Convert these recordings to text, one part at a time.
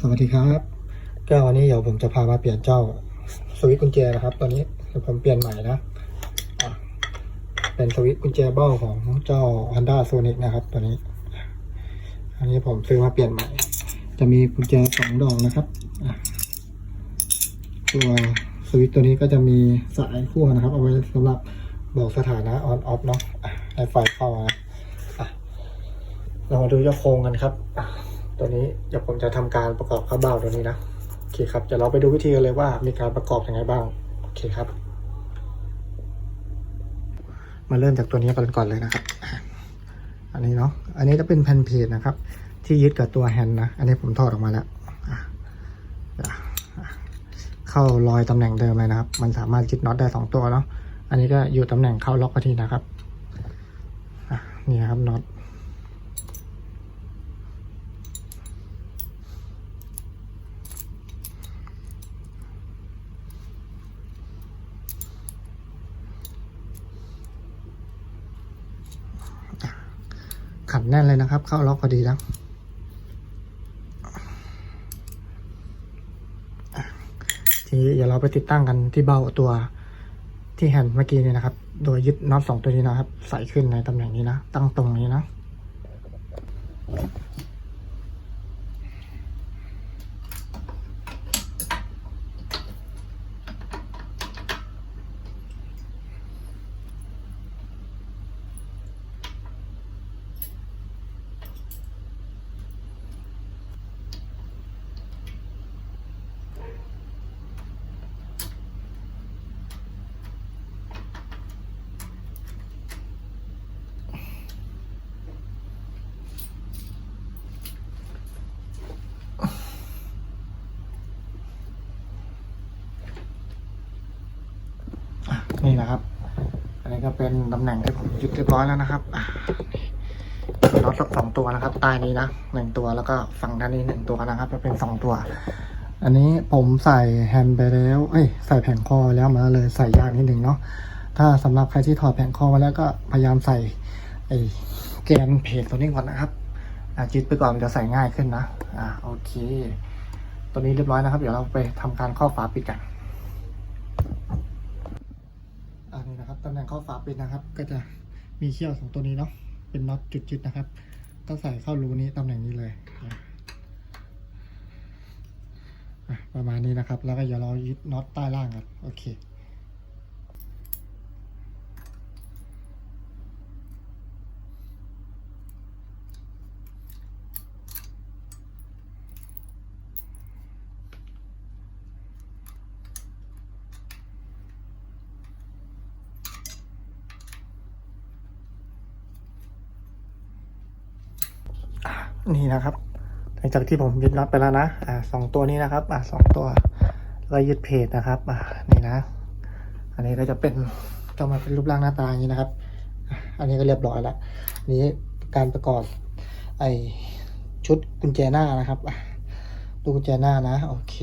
สวัสดีครับก็วันนี้เดี๋ยวผมจะพามาเปลี่ยนเจ้าสวิตช์กุญแจนะครับตอนนี้เดี๋ยวผมเปลี่ยนใหม่นะเป็นสวิตช์กุญแจเบ้าของเจ้า Honda Sonic นะครับ ตัวนี้ อันนี้ผมซื้อมาเปลี่ยนใหม่ จะมีกุญแจสองดอกนะครับตัวสวิตช์ตัวนี้ก็จะมีสายขั้วนะครับ เอาไว้สำหรับบอกสถานะ on off เนาะอะให้ไฟเข้านะเรามาดูเจ้าโครงกันครับ ตัวนี้เดี๋ยวผมจะทำการประกอบข้าวเบ้าตัวนี้นะโอเคครับเดี๋ยวเราไปดูวิธีกันเลยว่ามีการประกอบอยังไงบ้างโอเคครับ มาเริ่มจากตัวนี้กันก่อนเลยนะครับ อันนี้เนาะอันนี้จะเป็นแผ่นเพจนะครับ ที่ยึดกับตัวแฮนด์นะอันนี้ผมถอดออกมาแล้วเข้ารอยตำแหน่งเดิมเลยนะครับ มันสามารถยึดน็อตได้สองตัวเนาะอันนี้ก็อยู่ตำแหน่งเข้าล็อกพอดีนะครับนี่นะครับน็อต ขันแน่นเลยนะครับ เข้าล็อกพอดีแล้ว ทีนี้เดี๋ยวเราไปติดตั้งกันที่เบ้าตัวที่แฮนด์เมื่อกี้นี่นะครับ โดยยึดน็อตสองตัวนี้นะครับ ใส่ขึ้นในตำแหน่งนี้นะ ตั้งตรงนี้นะ นี่นะครับ อันนี้ก็เป็นตำแหน่งที่ผมยึดเรียบร้อยแล้วนะครับน็อตสองตัวนะครับใต้นี้นะหนึ่งตัวแล้วก็ฝั่งด้านนี้หนึ่งตัวนะครับจะเป็นสองตัว อันนี้ผมใส่แฮนด์ไปแล้ว เอ้ยใส่แผงคอแล้วมาเลยใส่ยากนิดหนึ่งเนาะถ้าสำหรับใครที่ถอดแผงคอมาแล้วก็พยายามใส่ไอ้แกนเพจตัวนี้ก่อนนะครับอะจิตไปก่อนมันจะใส่ง่ายขึ้นนะอ่าโอเค ตัวนี้เรียบร้อยนะครับ เดี๋ยวเราไปทำการข้อฝาปิดกัน อันนี้นะครับ ตำแหน่งข้อฝาปิดนะครับ ก็จะมีเขี้ยวสองตัวนี้เนาะเป็นน็อตจุดๆนะครับ ก็ใส่เข้ารูนี้ตำแหน่งนี้เลยประมาณนี้นะครับ แล้วก็อย่าเรายึดน็อตใต้ล่างกันโอเค อะ นี่นะครับ หลังจากที่ผมยึดน็อตไปแล้วนะอ่าสองตัวนี้นะครับอ่าสองตัวแล้วก็ยึดเพจนะครับอ่านี่นะ อันนี้ก็จะเป็นจะมาเป็นรูปร่างหน้าตาอย่างนี้นะครับ อันนี้ก็เรียบร้อยแล้วนี้การประกอบไอชุดกุญแจหน้านะครับอะดูกุญแจหน้านะโอเค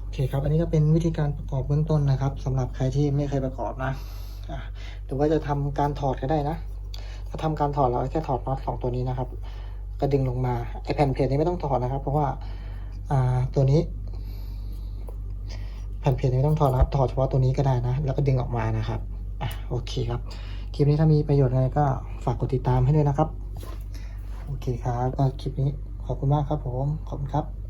โอเคครับ อันนี้ก็เป็นวิธีการประกอบเบื้องต้นนะครับสำหรับใครที่ไม่เคยประกอบนะอะหรือว่าจะทำการถอดก็ได้นะ ถ้าทำการถอดเราแค่ถอดน็อตสองตัวนี้นะครับก็ดึงลงมาไอแผ่นเพจนี้ไม่ต้องถอดนะครับ เพราะว่าอ่าตัวนี้ แผ่นเพจนี้ไม่ต้องถอดนะครับถอดเฉพาะตัวนี้ก็ได้นะ แล้วก็ดึงออกมานะครับอะโอเคครับคลิปนี้ถ้ามีประโยชน์อะไรก็ฝากกดติดตามให้ด้วยนะครับ โอเคครับคลิปนี้ขอบคุณมากครับผม ขอบคุณครับ